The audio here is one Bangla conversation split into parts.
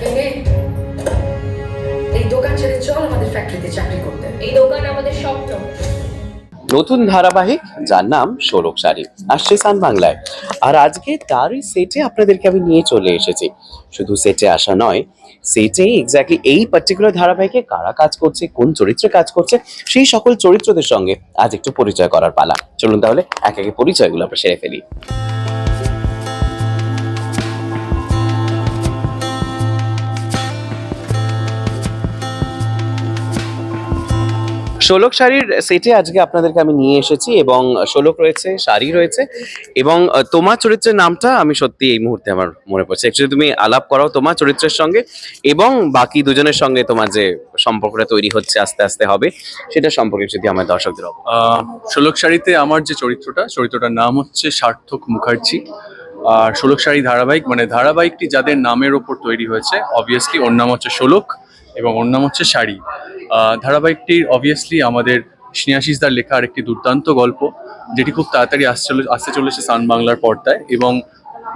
ভেঙে এই দোকান ছেড়ে চল আমাদের ফ্যাক্টরিতে চাকরি করতে। এই দোকান আমাদের স্বপ্ন। নতুন ধারাবাহিক যার নাম ষোলক শাড়ি আসছে সান বাংলায়। আর আজকে তারই সেটে আপনাদেরকে আমি নিয়ে চলে এসেছি। শুধু সেটে আসা নয় সেটে এক্স্যাক্টলি এই পার্টিকুলার ধারাবাহিকে কারা কাজ করছে কোন চরিত্রে কাজ করছে সেই সকল চরিত্রদের সঙ্গে আজ একটু পরিচয় করার পালা। চলুন তাহলে এক একে পরিচয়গুলো আমরা সেরে ফেলি। ষোলক শাড়ির সেটে আজকে আপনাদেরকে আমি নিয়ে এসেছি এবং ষোলক রয়েছে, শাড়ি রয়েছে এবং তোমার চরিত্রের নামটা আমি সত্যি এই মুহূর্তে আমার মনে পড়ছে। অ্যাকচুয়ালি তুমি আলাপ করাও তোমার চরিত্রের সঙ্গে এবং বাকি দুজনের সঙ্গে তোমার যে সম্পর্কটা তৈরি হচ্ছে, আস্তে আস্তে হবে, সেটা সম্পর্কে যদি আমার দর্শকদের ষোলক শাড়িতে আমার যে চরিত্রটা, চরিত্রটার নাম হচ্ছে সার্থক মুখার্জি। আর ষোলক শাড়ি ধারাবাহিক মানে ধারাবাহিকটি যাদের নামের ওপর তৈরি হয়েছে অবভিয়াসলি ওর নাম হচ্ছে ষোলক এবং ওর নাম হচ্ছে শাড়ি। আহ, ধারাবাহিকটির অবভিয়াসলি আমাদের স্নেহাশিসদার লেখা আরেকটি দুর্দান্ত গল্প যেটি খুব তাড়াতাড়ি আসতে চলে আসতে চলেছে সান বাংলার পর্দায় এবং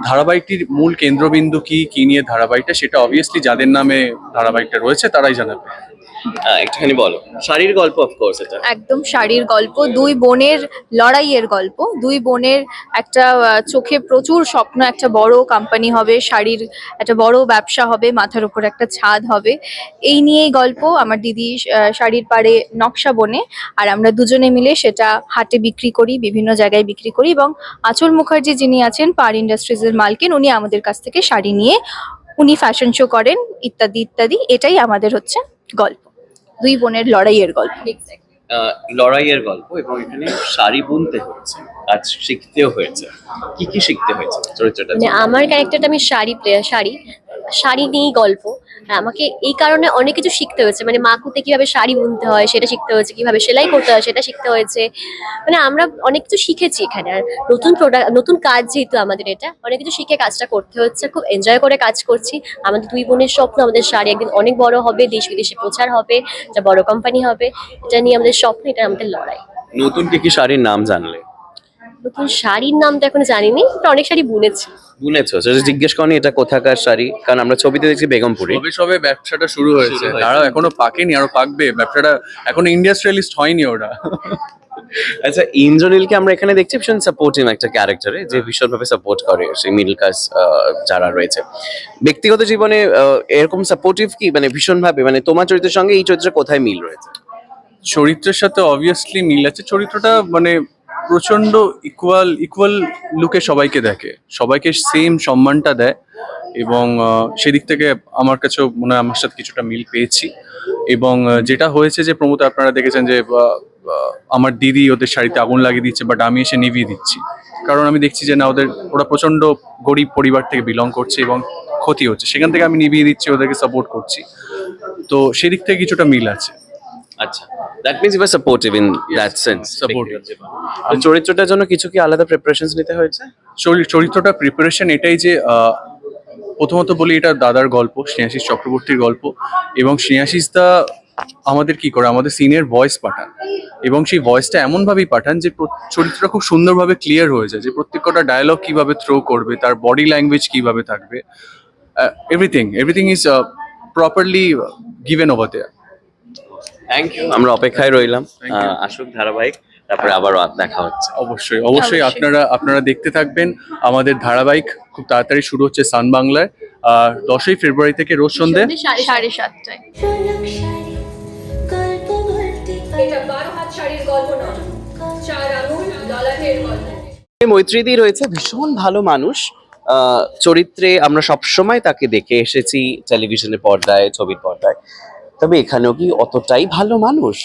ধারাবাহিকটির মূল কেন্দ্রবিন্দু কি কি নিয়ে ধারাবাহিকটা সেটা অবভিয়াসলি যাদের নামে ধারাবাহিকটা রয়েছে তারাই জানাবে। একটুখানি বলো। শাড়ির গল্প অফকোর্স এটা। একদম শাড়ির গল্প, দুই বোনের লড়াইয়ের গল্প, দুই বোনের একটা চোখে প্রচুর স্বপ্ন, একটা বড় কোম্পানি হবে, শাড়ির একটা বড় ব্যবসা হবে, মাথার উপর একটা ছাদ হবে। এই নিয়েই গল্প, আমার দিদি শাড়ির পাড়ে নকশা বনে, আর আমরা দুজনে মিলে সেটা হাটে বিক্রি করি, বিভিন্ন জায়গায় বিক্রি করি, এবং আচল মুখার্জি যিনি আছেন, পার ইন্ডাস্ট্রিজের মালকিন, উনি আমাদের কাছ থেকে শাড়ি নিয়ে, উনি ফ্যাশন শো করেন, ইত্যাদি ইত্যাদি, এটাই আমাদের হচ্ছে গল্প। দুই বোনের লড়াইয়ের গল্প। লড়াইয়ের গল্প এবং এখানে শাড়ি বুনতে হয়েছে আজ শিখতেও হয়েছে। কি কি শিখতে হয়েছে চরিত্রটা? মানে আমার ক্যারেক্টারটা আমি শাড়ি প্লেয়ার শাড়ি শাড়ি নিয়েই গল্প। আর আমাকে এই কারণে অনেক কিছু শিখতে হয়েছে। মানে মাকুতে কীভাবে শাড়ি বুনতে হয় সেটা শিখতে হয়েছে কীভাবে সেলাই করতে হয় সেটা শিখতে হয়েছে। মানে আমরা অনেক কিছু শিখেছি এখানে। আর নতুন প্রোডাক্ট নতুন কাজ যেহেতু আমাদের এটা অনেক কিছু শিখে কাজটা করতে হচ্ছে। খুব এনজয় করে কাজ করছি। আমাদের দুই বোনের স্বপ্ন আমাদের শাড়ি একদিন অনেক বড় হবে দেশ বিদেশে প্রচার হবে একটা বড় কোম্পানি হবে। এটা নিয়ে আমাদের স্বপ্ন এটা আমাদের লড়াই। নতুন কি কি শাড়ির নাম জানলে? নতুন শাড়ির নামটা এখন জানিনি বাট অনেক শাড়ি বুনেছি। বুনেছো সেটা জিজ্ঞেস করনি এটা কোথাকার শাড়ি? কারণ আমরা ছবিতে দেখছি বেগমপুরে। সবে সবে ব্যবসাটা শুরু হয়েছে। তারাও এখনও পাকেনি আরও পাকবে। ব্যবসাটা এখনও ইন্ডাস্ট্রিয়ালিস্ট হয়নি ওরা। আচ্ছা ইন্দ্রনীলকে আমরা এখানে দেখছি ভীষণ সাপোর্টিভ একটা ক্যারেক্টারে যে ভীষণভাবে সাপোর্ট করে সেই মিডল ক্লাস যারা রয়েছে। ব্যক্তিগত জীবনে আহ, এরকম সাপোর্টিভ কি? মানে ভীষণভাবে মানে তোমার চরিত্রের সঙ্গে এই চরিত্রের কোথায় মিল রয়েছে? চরিত্রের সাথে অবভিয়াসলি মিল আছে। চরিত্রটা মানে প্রচণ্ড ইকুয়াল ইকুয়াল লুকে সবাইকে দেখে। সবাইকে সেম সম্মানটা দেয় এবং সেদিক থেকে আমার কাছেও মনে হয় আমার সাথে কিছুটা মিল পেয়েছি। এবং যেটা হয়েছে যে প্রমোদ, আপনারা দেখেছেন যে আমার দিদি ওদের শাড়িতে আগুন লাগিয়ে দিচ্ছে বাট আমি এসে নিভিয়ে দিচ্ছি। কারণ আমি দেখছি যে, না, ওদের, ওরা প্রচণ্ড গরিব পরিবার থেকে বিলং করছে এবং ক্ষতি হচ্ছে। সেখান থেকে আমি নিভিয়ে দিচ্ছি, ওদেরকে সাপোর্ট করছি। তো সেদিক থেকে কিছুটা মিল আছে। আচ্ছা। That means you are supportive in that sense supportive. চরিত্রটার জন্য কিছু কি আলাদা প্রিপারেশনস নিতে হয়েছে? চরি- চরিত্রটা প্রিপারেশন এটাই যে প্রথমত বলি এটা দাদার গল্প স্নেহাশিস চক্রবর্তীর গল্প এবং স্নেহাশিস দা আমাদের কি করে আমাদের সিনের ভয়েস পাঠান। এবং সেই ভয়েসটা এমনভাবেই পাঠান যে চরিত্রটা খুব সুন্দরভাবে ক্লিয়ার হয়ে যায় যে প্রত্যেকটা ডায়লগ কীভাবে থ্রো করবে তার বডি ল্যাঙ্গুয়েজ কীভাবে থাকবে। Everything everything is properly given over there thank you আমরা অপেক্ষায় রইলাম আসুক ধারাবাহিক তারপরে আবারও দেখা হচ্ছে। অবশ্যই অবশ্যই। আপনারা আপনারা দেখতে থাকবেন। আমাদের ধারাবাহিক খুব তাড়াতাড়ি শুরু হচ্ছে সান বাংলায় আর দশই ফেব্রুয়ারি থেকে রোজ সন্ধে। সাড়ে সাতটায়। মৈত্রীদি রয়েছে ভীষণ ভালো মানুষ। আহ, চরিত্রে আমরা সবসময় তাকে দেখে এসেছি টেলিভিশনের পর্দায় ছবির পর্দায়। তবে এখানেও কি অতটাই ভালো মানুষ?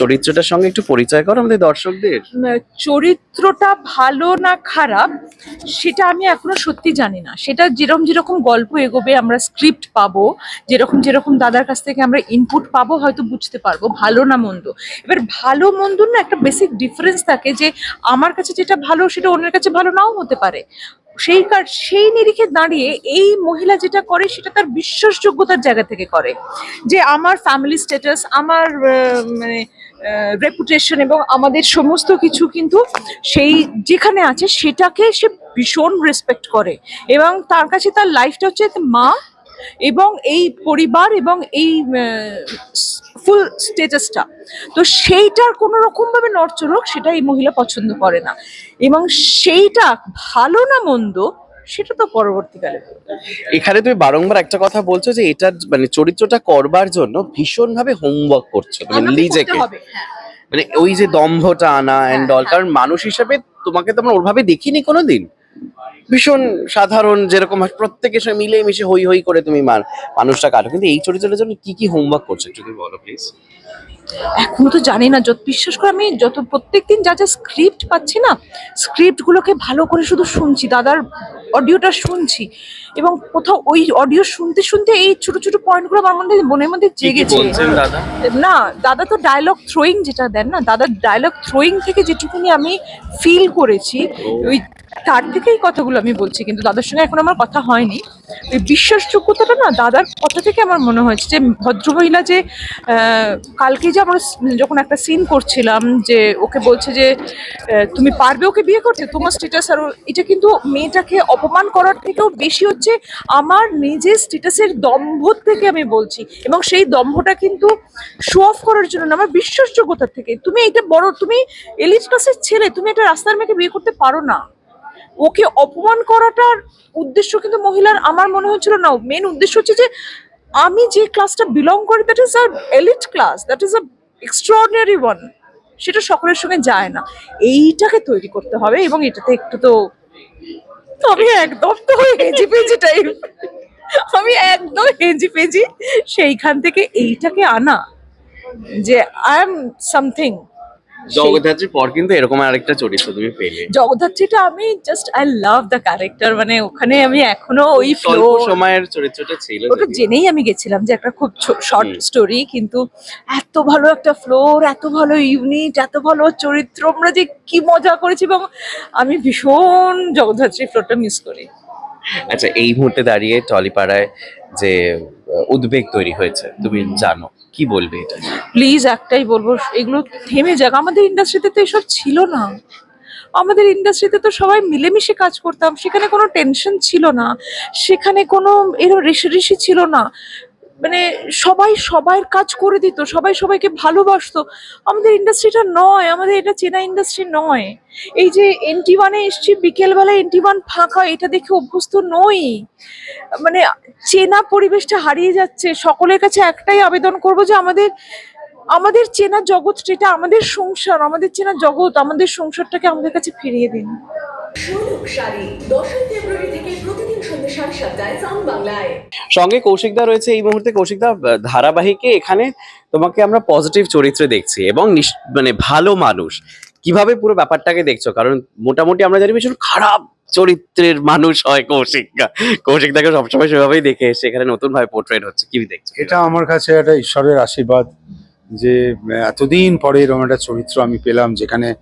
চরিত্রটার সঙ্গে একটু পরিচয় করো আমাদের দর্শকদের। চরিত্রটা ভালো না খারাপ, সেটা আমি এখনও সত্যি জানি না। সেটা যেরকম যেরকম গল্প এগোবে, আমরা স্ক্রিপ্ট পাবো, যেরকম যেরকম দাদার কাছ থেকে আমরা ইনপুট পাবো, হয়তো বুঝতে পারব, ভালো না মন্দ। এবার ভালো মন্দ না, একটা বেসিক ডিফারেন্স থাকে যে, আমার কাছে যেটা ভালো, সেটা অন্যের কাছে ভালো নাও হতে পারে। সেই কার, সেই নিরিখে দাঁড়িয়ে এই মহিলা যেটা করে সেটা তার বিশ্বাসযোগ্যতার জায়গা থেকে করে। যে আমার ফ্যামিলি স্ট্যাটাস আমার মানে রেপুটেশন এবং আমাদের সমস্ত কিছু কিন্তু সেই যেখানে আছে সেটাকে সে ভীষণ রেসপেক্ট করে এবং তার কাছে তার লাইফটা হচ্ছে মা এবং এই পরিবার এবং এই ফুল স্টেটাসটা তো সেইটার কোনো রকম ভাবে নড়চড় হোক সেটা এই মহিলা পছন্দ করে না। এবং সেইটা ভালো না মন্দ সেটা তো পরবর্তীকালে এখানে তুমি বারংবার একটা কথা বলছো যে এটার মানে চরিত্রটা করবার জন্য ভীষণ ভাবে হোমওয়ার্ক করছ মানে নিজেকে। হ্যাঁ। মানে ওই যে দম্ভটা আনা এন্ড হ্যাঁ, অল কারণ মানুষ হিসেবে তোমাকে তো আমরা ওভাবে দেখিনি কোনোদিন। ভীষণ সাধারণ যেরকম হয়, প্রত্যেকের সঙ্গে মিলে মিশে হই হই করে তুমি মান- মানুষটা কাটো। কিন্তু এই চরিত্রটার জন্য কি কি হোমওয়ার্ক করছ একটু তুমি বলো প্লিজ এখনও তো জানি না যত বিশ্বাস করে আমি যত প্রত্যেকদিন যা যা স্ক্রিপ্ট পাচ্ছি না স্ক্রিপ্ট গুলোকে ভালো করে শুধু শুনছি দাদার অডিওটা শুনছি এবং কোথাও ওই অডিও শুনতে শুনতে এই ছোট ছোট পয়েন্টগুলো আমার মধ্যে মনের মধ্যে জেগেছে। দাদা? না দাদা তো ডায়লগ থ্রোয়িং যেটা দেন না দাদার ডায়লগ থ্রোয়িং থেকে যেটুকুনি আমি ফিল করেছি ওই তার থেকে এই কথাগুলো আমি বলছি, কিন্তু দাদার সঙ্গে এখন আমার কথা হয়নি। বিশ্বাসযোগ্যতাটা না, দাদার কথা থেকে আমার মনে হয়েছে যে ভদ্রমহিলা যে কালকে যে আমরা যখন একটা সিন করছিলাম যে ওকে বলছে যে তুমি পারবে ওকে বিয়ে করতে? তোমার স্টেটাস আর এটা কিন্তু মেয়েটাকে অপমান করার থেকেও বেশি হচ্ছে আমার নিজের স্টেটাসের দম্ভ থেকে আমি বলছি। এবং সেই দম্ভটা কিন্তু শো অফ করার জন্য না, আমার বিশ্বাসযোগ্যতার থেকে। তুমি এটা বড়, তুমি এলিট ক্লাসের ছেলে, তুমি এটা রাস্তার মেয়েকে বিয়ে করতে পারো না। ওকে অপমান করাটার উদ্দেশ্য কিন্তু মহিলার, আমার মনে হচ্ছিল না। মেন উদ্দেশ্য হচ্ছে যে আমি যে ক্লাসটা বিলং করি that is a elite class that is a extraordinary one সেটা সকলের সঙ্গে যায় না। এইটাকে তৈরি করতে হবে এবং এটাতে একটু তো তো আমি একদম তো হেজি পেজি টাইপ আমি একদম হেজি পেজি সেইখান থেকে এইটাকে আনা। যে আই এম সামথিং জগদ্ধাত্রীর পর কিন্তু এরকম আরেকটা চরিত্র তুমি পেলে। জগদ্ধাত্রীটা আমি just I love the character মানে ওখানে আমি এখনও ওই ফ্লো সময়ের চরিত্রটা ছিল ওটা জেনেই আমি গেছিলাম যে একটা খুব শর্ট স্টোরি কিন্তু এত ভালো একটা ফ্লোর এত ভালো ইউনিট এত ভালো চরিত্র আমরা যে কি মজা করেছি এবং আমি ভীষণ জগদ্ধাত্রী ফ্লোরটা মিস করি। আচ্ছা এই মুহূর্তে দাঁড়িয়ে টলিপাড়ায় যে উদ্বেগ তৈরি হয়েছে, তুমি জানো, কি বলবে এটা প্লিজ একটাই বলব, এগুলো থেমে যাক। আমাদের ইন্ডাস্ট্রিতে তো এসব ছিল না। আমাদের ইন্ডাস্ট্রিতে তো সবাই মিলেমিশে কাজ করতাম, সেখানে কোনো টেনশন ছিল না। সেখানে কোনো এরকম রেশারেশি ছিল না। মানে সবাই সবার কাজ করে দিত, সবাই সবাইকে ভালোবাসতো। আমাদের ইন্ডাস্ট্রিটা নয়, আমাদের এটা চেনা ইন্ডাস্ট্রি নয়। এই যে এনটি ওয়ানে এসছি বিকেলবেলায় এনটি ওয়ান ফাঁকা, এটা দেখে অভ্যস্ত নই। মানে চেনা পরিবেশটা হারিয়ে যাচ্ছে, সকলের কাছে একটাই আবেদন করব যে আমাদের আমাদের চেনা জগৎ যেটা আমাদের সংসার আমাদের চেনা জগৎ আমাদের সংসারটাকে আমাদের কাছে ফিরিয়ে দিন। সঙ্গে কৌশিকদা রয়েছে এই মুহূর্তে। কৌশিকদা ধারাবাহিকে এখানে তোমাকে আমরা পজিটিভ চরিত্রে দেখছি এবং নিশ- মানে ভালো মানুষ। কীভাবে পুরো ব্যাপারটাকে দেখছ? কারণ মোটামুটি আমরা জানি ভীষণ খারাপ চরিত্রের মানুষ হয় কৌশিকদা। কৌশিকদাকে সবসময় সেভাবেই দেখে এসে এখানে নতুন ভাবে পোর্ট্রেট হচ্ছে। কি দেখছ? এটা আমার কাছে একটা ঈশ্বরের আশীর্বাদ। যে এতদিন পরে এরকম একটা চরিত্র আমি পেলাম যেখানে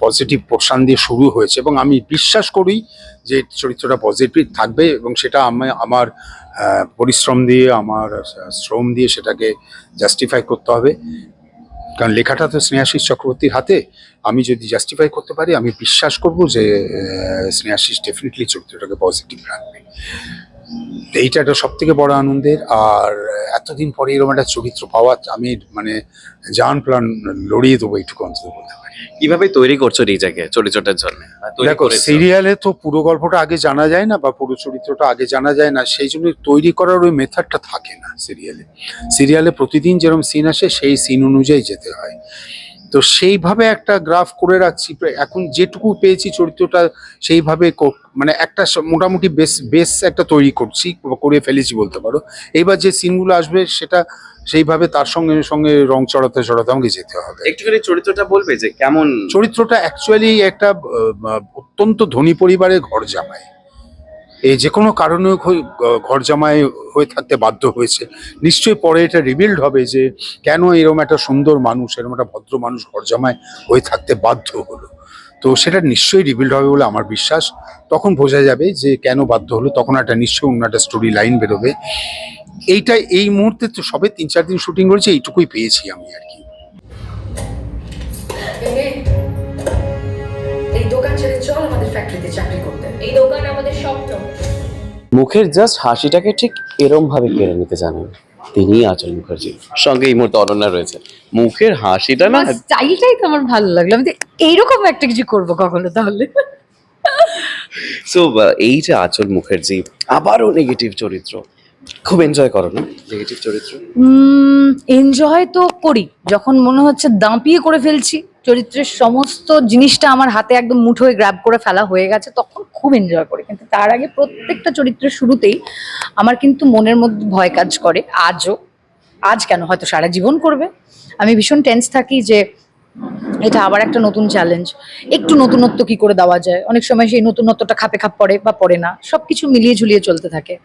পজিটিভ পোর্শন দিয়ে শুরু হয়েছে এবং আমি বিশ্বাস করি যে চরিত্রটা পজিটিভ থাকবে এবং সেটা আমি, আমার পরিশ্রম দিয়ে, আমার শ্রম দিয়ে সেটাকে জাস্টিফাই করতে হবে। কারণ লেখাটা তো স্নেহাশিস চক্রবর্তীর হাতে। আমি যদি জাস্টিফাই করতে পারি, আমি বিশ্বাস করব যে স্নেহাশিস ডেফিনেটলি চরিত্রটাকে পজিটিভ রাখবে। এইটা একটা সব থেকে বড় আনন্দের আর এতদিন পরে এরকম একটা চরিত্র পাওয়া আমি মানে জান প্রাণ লড়িয়ে দেবো এইটুকু অন্তত বলতে পারি। কীভাবে তৈরি করছ নিজেকে চরিত্রটার জন্য? দেখো সিরিয়ালে তো পুরো গল্পটা আগে জানা যায় না বা পুরো চরিত্রটা আগে জানা যায় না সেই জন্য তৈরি করার ওই মেথডটা থাকে না সিরিয়ালে সিরিয়ালে প্রতিদিন যেরকম সিন আসে সেই সিন অনুযায়ী যেতে হয়। তো সেইভাবে একটা গ্রাফ করে রাখছি এখন যেটুকু পেয়েছি চরিত্রটা সেইভাবে মানে একটা মোটামুটি বেস বেস একটা তৈরি করছি করে ফেলেছি বলতে পারো। এইবার যে সিনগুলো আসবে সেটা সেইভাবে তার সঙ্গে সঙ্গে রং চড়াতে চড়াতে আমাকে যেতে হবে। একটুখানি চরিত্রটা বলবে যে কেমন? চরিত্রটা অ্যাকচুয়ালি একটা অত্যন্ত ধনী পরিবারের ঘর জামাই। এই যে কোনো কারণে ঘর জামাই হয়ে থাকতে বাধ্য হয়েছে। নিশ্চয়ই পরে এটা রিবিল্ড হবে যে কেন এরকম একটা সুন্দর মানুষ এরকম একটা ভদ্র মানুষ ঘর জামাই হয়ে থাকতে বাধ্য হলো। তো সেটা নিশ্চয়ই রিবিল্ড হবে বলে আমার বিশ্বাস। তখন বোঝা যাবে যে কেন বাধ্য হলো তখন একটা নিশ্চয়ই অন্য একটা স্টোরি লাইন বেরোবে। এইটা এই মুহূর্তে তো সবে তিন চার দিন শুটিং করেছে এইটুকুই পেয়েছি আমি আর কি। এই দোকান ছেড়ে চল আমাদের ফ্যাক্টরিতে চাকরি করতে। এই দোকান আমাদের স্বপ্ন। মুখের জাস্ট হাসিটাকে ঠিক এরম ভাবে কেড়ে নিতে জানেন। তিনি আচল মুখার্জি। সঙ্গে এই মুহূর্তে অনন্যা রয়েছে। মুখের হাসিটা না স্টাইলটাই তো আমার ভালো লাগল। আমি এইরকম একটা কিছু করব কখনো তাহলে? সো এই যে আচল মুখার্জি আবারও নেগেটিভ চরিত্র। খুব এনজয় করো না নেগেটিভ চরিত্র? এনজয় তো করি, যখন মনে হচ্ছে দাঁপিয়ে করে ফেলছি, চরিত্রের সমস্ত জিনিসটা আমার হাতে একদম মুঠোয় গ্র্যাব করে ফেলা হয়ে গেছে, তখন খুব এনজয় করি। কিন্তু তার আগে প্রত্যেকটা চরিত্রের শুরুতেই আমার কিন্তু মনের মধ্যে ভয় কাজ করে, আজও, আজ কেন হয়তো সারা জীবন করবে? আমি ভীষণ টেন্স থাকি যে এটা আবার একটা নতুন চ্যালেঞ্জ একটু নতুনত্ব কি করে দেওয়া যায়? অনেক সময় সেই নতুনত্বটা খাপে খাপ পড়ে বা পড়ে না। সবকিছু মিলিয়ে ঝুলিয়ে চলতে থাকে।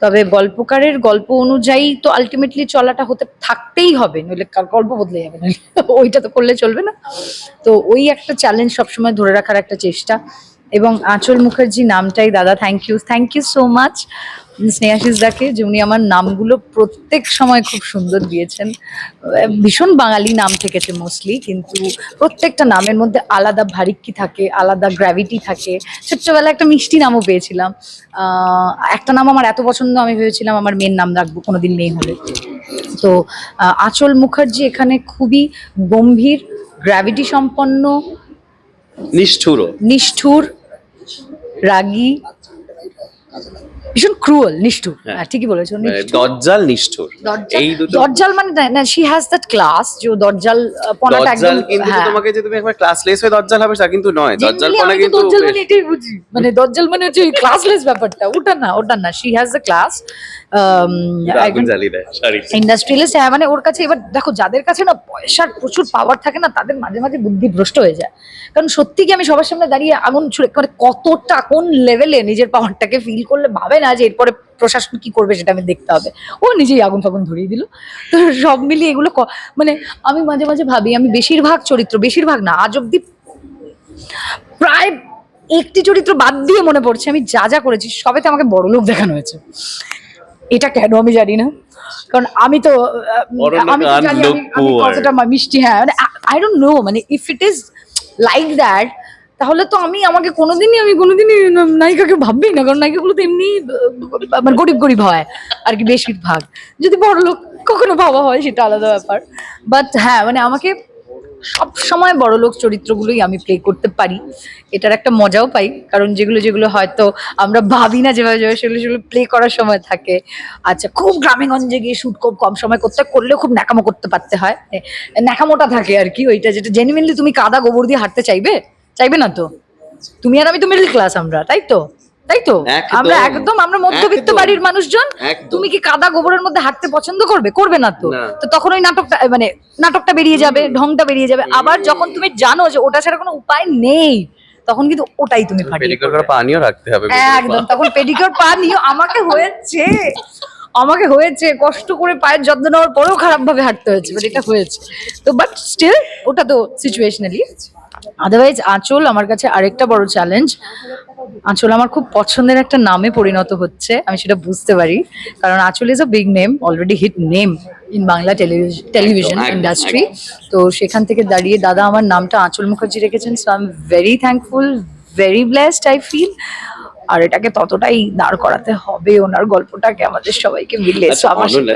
তবে গল্পকারের গল্প অনুযায়ী তো আলটিমেটলি চলাটা হতে, থাকতেই হবে। নইলে কার গল্প বদলে যাবে? না ওইটা তো করলে চলবে না। তো ওই একটা চ্যালেঞ্জ সবসময় ধরে রাখার একটা চেষ্টা। এবং আঁচল মুখার্জি নামটাই, দাদা thank you thank you so much Snehashis দাকে যে উনি আমার নামগুলো প্রত্যেক সময় খুব সুন্দর দিয়েছেন। ভীষণ বাঙালি নাম থেকেছে মোস্টলি কিন্তু প্রত্যেকটা নামের মধ্যে আলাদা ভারিক্কি থাকে আলাদা গ্র্যাভিটি থাকে। ছোট্টবেলায় একটা মিষ্টি নামও পেয়েছিলাম। একটা নাম আমার এত পছন্দ আমি ভেবেছিলাম আমার মেয়ের নাম রাখব কোনোদিন মেয়ে হলে তো আচল মুখার্জি এখানে খুবই গম্ভীর গ্র্যাভিটি সম্পন্ন নিষ্ঠুরও নিষ্ঠুর রাগী ভীষণ ক্রুয়াল নিষ্ঠুর হ্যাঁ। হ্যাঁ, ঠিকই বলেছ মানে। দজ্জাল নিষ্ঠুর এই দুটো দজ্জাল মানে না- শি হ্যাজ দ্যাট ক্লাস যে দজ্জাল পনাটা একদম কিন্তু হ্যাঁ। তোমাকে যে তুমি একবার ক্লাসলেস হয়ে দজ্জাল হবে তা কিন্তু নয় দজ্জাল পনা কিন্তু দজ্জাল মানে এটাই বুঝি মানে দরজাল মানে হচ্ছে ক্লাসলেস ব্যাপারটা ওটা না ওটা না she has the class industrialist হ্যাঁ মানে ওর কাছে এবার দেখো যাদের কাছে না পয়সার প্রচুর পাওয়ার থাকে না তাদের মাঝে মাঝে বুদ্ধি ভ্রষ্ট হয়ে যায়। কারণ সত্যি কি আমি সবার সামনে দাঁড়িয়ে আগুন ছুড়ে মানে কতটা কোন লেভেলে নিজের পাওয়ারটাকে ফিল করলে ভাবে না যে এরপরে প্রশাসন কি করবে সেটা আমি দেখতে হবে। ও নিজেই আগুন ফাগুন ধরিয়ে দিল। তো সব মিলিয়ে এগুলো মানে আমি মাঝে মাঝে ভাবি আমি বেশিরভাগ চরিত্র বেশিরভাগ না আজ অব্দি প্রায় একটি চরিত্র বাদ দিয়ে মনে পড়ছে আমি যা যা করেছি সবেতে আমাকে বড় লোক দেখানো হয়েছে। এটা কেন আমি জানি না। কারণ আমি তো আমি তো জানি আমি- কতটা মিষ্টি হ্যাঁ মানে আই ডোন্ট নো মানে if it is like that তাহলে তো আমি আমাকে কোনোদিনই আমি কোনোদিনই নায়িকাকে ভাববেই না কারণ নায়িকাগুলো তো এমনি মানে গরিব গরিব হয় আর কি বেশিরভাগ যদি বড় লোক কখনো ভাবা হয় সেটা আলাদা ব্যাপার। বাট হ্যাঁ মানে আমাকে সব সময় বড় লোক চরিত্রগুলোই আমি প্লে করতে পারি। এটার একটা মজাও পাই, কারণ যেগুলো যেগুলো হয়তো আমরা ভাবি না যেভাবে যেভাবে, সেগুলো সেগুলো প্লে করার সময় থাকে। আচ্ছা খুব গ্রামে গঞ্জে গিয়ে শুট খুব কম সময় করতে, করলেও খুব ন্যাকামো করতে পারতে হয়। ন্যাকামোটা থাকে আর কি ওইটা, যেটা জেনুইনলি তুমি কাদা গোবর দিয়ে হাঁটতে চাইবে? চাইবে না তো? তুমি আর আমি তো মিডল ক্লাস আমরা, তাই তো? তাই তো আমরা একদম আমরা মধ্যবিত্ত বাড়ির মানুষজন তুমি কি কাদা গোবরের মধ্যে হাঁটতে পছন্দ করবে? করবে না তো। তো তখন ওই নাটকটা মানে নাটকটা বেরিয়ে যাবে ঢংটা বেরিয়ে যাবে। আবার যখন তুমি জানো যে ওটা ছাড়া কোনো উপায় নেই তখন কিন্তু ওটাই তুমি ফাটিয়ে পেডিকিউর পানিও রাখতে হবে একদম তখন পেডিকিউর পানিও আমাকে হয়েছে। আমাকে হয়েছে কষ্ট করে পায়ের যত্ন নেওয়ার পরেও খারাপ ভাবে হাঁটতে হয়েছে বাট এটা হয়েছে। তো বাট স্টিল ওটা তো সিচুয়েশনালি আদারওয়াইজ আঁচল আমার কাছে আরেকটা বড় চ্যালেঞ্জ আঁচল আমার খুব পছন্দের একটা নামে পরিণত হচ্ছে আমি সেটা বুঝতে পারি। কারণ Anchal is a big name already hit name in Bangla television television industry তো সেখান থেকে দাঁড়িয়ে দাদা আমার নামটা আঁচল মুখার্জি রেখেছেন so I am very thankful very blessed I feel আর এটাকে ততটাই দাঁড় করাতে হবে ওনার গল্পটাকে আমাদের সবাইকে মিলে আচ্ছা,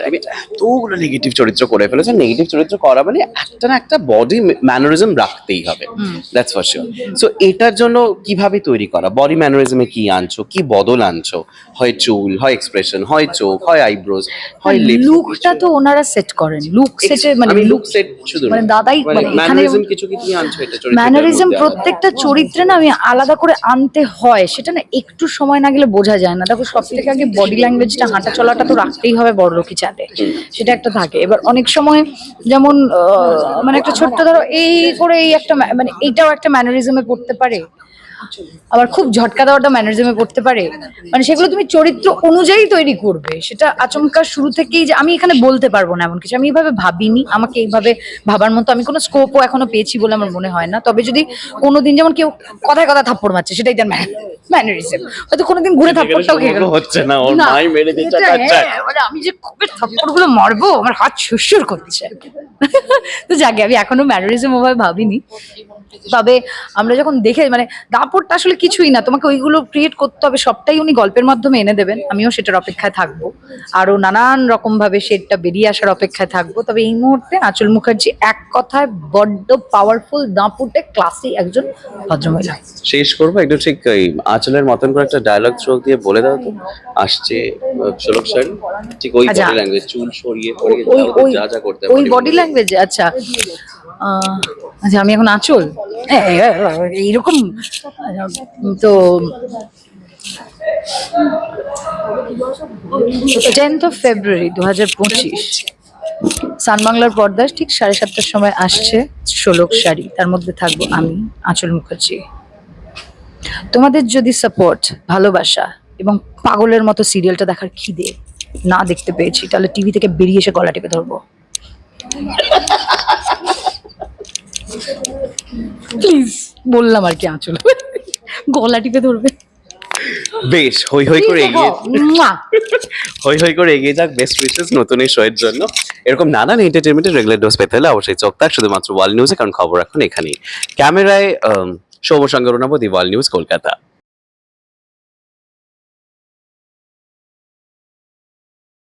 এতগুলো নেগেটিভ চরিত্র করে ফেলেছে নেগেটিভ চরিত্র করা মানে একটা না একটা বডি ম্যানারিজম রাখতেই হবে। দ্যাটস ফর শিওর সো এটার জন্য কীভাবে তৈরি করা? বডি ম্যানারিজমে কি আনছো? কি বদল আনছো? হয় চুল হয় এক্সপ্রেশন হয় চোখ হয় আইব্রোজ হয় লুকটা তো ওনারা সেট করেন। লুক সেটে মানে লুক সেট শুধু মানে দাদাই মানে ম্যানারিজম কিছু কি তুমি আনছো এটা চরিত্রের ম্যানারিজম প্রত্যেকটা চরিত্রে না আমি আলাদা করে আনতে হয়। সেটা না একটু সময় না গেলে বোঝা যায় না। দেখো, সব থেকে আগে বডি ল্যাঙ্গুয়েজটা হাঁটা চলাটা তো রাখতেই হবে বড় লোকই চাঁদে সেটা একটা থাকে। এবার অনেক সময় যেমন মানে একটা ছোট্ট ধরো, এই করে এই একটা মানে এইটাও একটা ম্যানারিজমে পড়তে পারে। আবার খুব ঝটকা দেওয়াটা ম্যানারিজমে পড়তে পারে। মানে সেগুলো তুমি চরিত্র অনুযায়ী তৈরি করবে। সেটা আচমকা শুরু থেকেই যে আমি এখানে বলতে পারব না এমন কিছু। আমি এইভাবে ভাবিনি। আমাকে এইভাবে ভাবার মতো আমি কোনো স্কোপও এখনও পেয়েছি বলে আমার মনে হয় না। তবে যদি কোনোদিন যেমন কেউ কথায় কথা থাপ্পড় মারছে সেটাই তার ম্যানারিজম হয়তো কোনোদিন ঘুরে থাপ্পড়টাও খেয়ে গেল। হচ্ছে না। ওর মাই মেরে এটা হ্যাঁ, মানে আমি যে কবে থাপ্পড়গুলো মারবো আমার হাত সুরসুর করছে। তো যাকে আমি এখনও ম্যানারিজম ওভাবে ভাবিনি। তবে আমরা যখন দেখে মানে দাপটটা আসলে কিছুই না। তোমাকে ওইগুলো ক্রিয়েট করতে হবে সবটাই উনি গল্পের মাধ্যমে এনে দেবেন। আমিও সেটার অপেক্ষায় থাকব। আরও নানান রকম ভাবে সেটা বেরিয়ে আসার অপেক্ষায় থাকব। তবে এই মুহূর্তে আঁচল মুখার্জি এক কথায় বড্ড পাওয়ারফুল দাঁপুটে ক্লাসি একজন ভদ্রমহিলা। শেষ করব। একটু ঠিক এই আঁচলের মতন করে একটা ডায়লগ থ্রো দিয়ে বলে দাও তো। আসছে ষোলক শাড়ি ঠিক ওই আচ্ছা। বডি ল্যাঙ্গুয়েজ চুল সরিয়ে ওই ওই যা যা করতে ওই বডি ল্যাঙ্গুয়েজ আচ্ছা। আচ্ছা আমি এখন আঁচল? এইরকম, তো টেন্থ অফ ফেব্রুয়ারি দু হাজার পঁচিশ সানবাংলার পর্দায় ঠিক সাড়ে সাতটার সময় আসছে ষোলক শাড়ি। তার মধ্যে থাকব আমি, আঁচল মুখার্জি। তোমাদের যদি সাপোর্ট ভালোবাসা এবং পাগলের মতো সিরিয়ালটা দেখার খিদে না দেখতে পেয়েছি, তাহলে টিভি থেকে বেরিয়ে এসে গলা টিপে ধরবো। প্লিজ বললাম আর কি আঁচল। গলা টিপে ধরবে। বেশ হই হই করে এগিয়ে। হই হই করে এগিয়ে যাক বেস্ট উইশেস নতুন এই শোয়ের জন্য। এরকম নানান এন্টারটেনমেন্টের রেগুলার ডোজ পেতে হলে অবশ্যই চোখ থাক শুধুমাত্র ওয়াল নিউজে কারণ খবর এখন এখানেই। ক্যামেরায় সৌম সঙ্গে রোনাবো দি ওয়ার্ল্ড নিউজ কলকাতা।